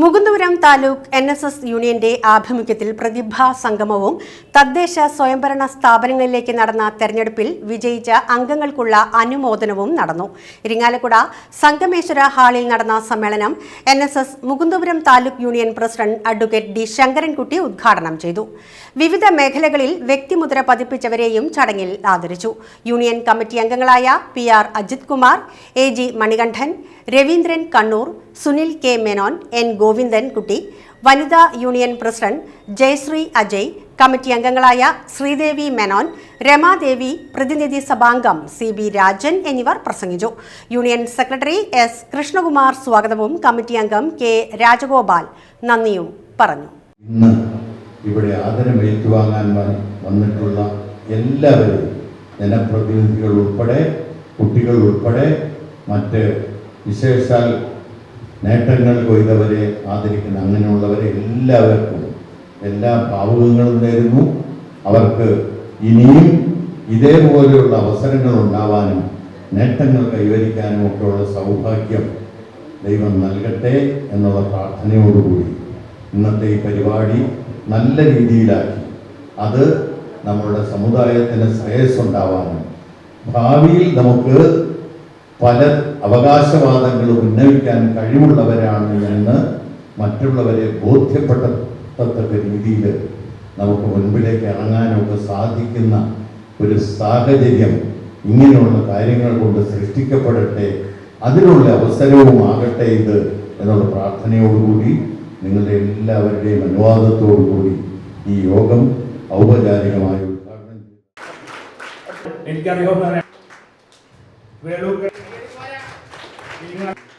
Mukundapuram taluk N S S യൂണിയന്റെ ആഭിമുഖ്യത്തിൽ പ്രതിഭാ സംഗമവും തദ്ദേശ സ്വയംഭരണ സ്ഥാപനങ്ങളിലേക്ക് നടന്ന തെരഞ്ഞെടുപ്പിൽ വിജയിച്ച അംഗങ്ങൾക്കുള്ള അനുമോദനവും നടന്നു. ഇരിങ്ങാലക്കുട സംഗമേശ്വര ഹാളിൽ നടന്ന സമ്മേളനം N S S Mukundapuram taluk union president advocate D Sankarankutty ഉദ്ഘാടനം ചെയ്തു. വിവിധ മേഖലകളിൽ വ്യക്തിമുദ്ര പതിപ്പിച്ചവരെയും ചടങ്ങിൽ ആദരിച്ചു. യൂണിയൻ കമ്മിറ്റി അംഗങ്ങളായ P R Ajith Kumar A G Manikandan Raveendran Kannur Sunil K Menon N Govindankutty വനിതാ union president Jayasree Ajay committee അംഗങ്ങളായ ശ്രീദേവി മെനോൻ രമാദേവി പ്രതിനിധി സഭാംഗം സി ബി രാജൻ എന്നിവർ പ്രസംഗിച്ചു. യൂണിയൻ സെക്രട്ടറി എസ് കൃഷ്ണകുമാർ സ്വാഗതവും കമ്മിറ്റി അംഗം കെ രാജഗോപാൽ നന്ദിയും പറഞ്ഞു. ഇന്ന് ഇവിടെ വന്നിട്ടുള്ള എല്ലാവരും ജനപ്രതിനിധികൾ ഉൾപ്പെടെ കുട്ടികൾ ഉൾപ്പെടെ മറ്റ് വിശേഷാൽ നേട്ടങ്ങൾ കൊയ്തവരെ ആദരിക്കുന്ന അങ്ങനെയുള്ളവരെ എല്ലാവർക്കും എല്ലാ ഭാവുകങ്ങളും നേരുന്നു. അവർക്ക് ഇനിയും ഇതേപോലെയുള്ള അവസരങ്ങൾ ഉണ്ടാവാനും നേട്ടങ്ങൾ കൈവരിക്കാനും ഒക്കെയുള്ള സൗഭാഗ്യം ദൈവം നൽകട്ടെ എന്നുള്ള പ്രാർത്ഥനയോടുകൂടി ഇന്നത്തെ ഈ പരിപാടി നല്ല രീതിയിലാക്കി. അത് നമ്മളുടെ സമുദായത്തിന് ശ്രേയസ്സുണ്ടാവാനും ഭാവിയിൽ നമുക്ക് പല അവകാശവാദങ്ങളും ഉന്നയിക്കാൻ കഴിവുള്ളവരാണ് എന്ന് മറ്റുള്ളവരെ ബോധ്യപ്പെടുത്തത്തക്ക രീതിയിൽ നമുക്ക് മുൻപിലേക്ക് ഇറങ്ങാനൊക്കെ സാധിക്കുന്ന ഒരു സാഹചര്യം ഇങ്ങനെയുള്ള കാര്യങ്ങൾ കൊണ്ട് സൃഷ്ടിക്കപ്പെടട്ടെ അതിനുള്ള അവസരവുമാകട്ടെ ഇത് എന്നുള്ള പ്രാർത്ഥനയോടുകൂടി നിങ്ങളുടെ എല്ലാവരുടെയും അനുവാദത്തോടുകൂടി ഈ യോഗം ഔപചാരികമായി ഉദ്ഘാടനം ചെയ്തു. Gracias.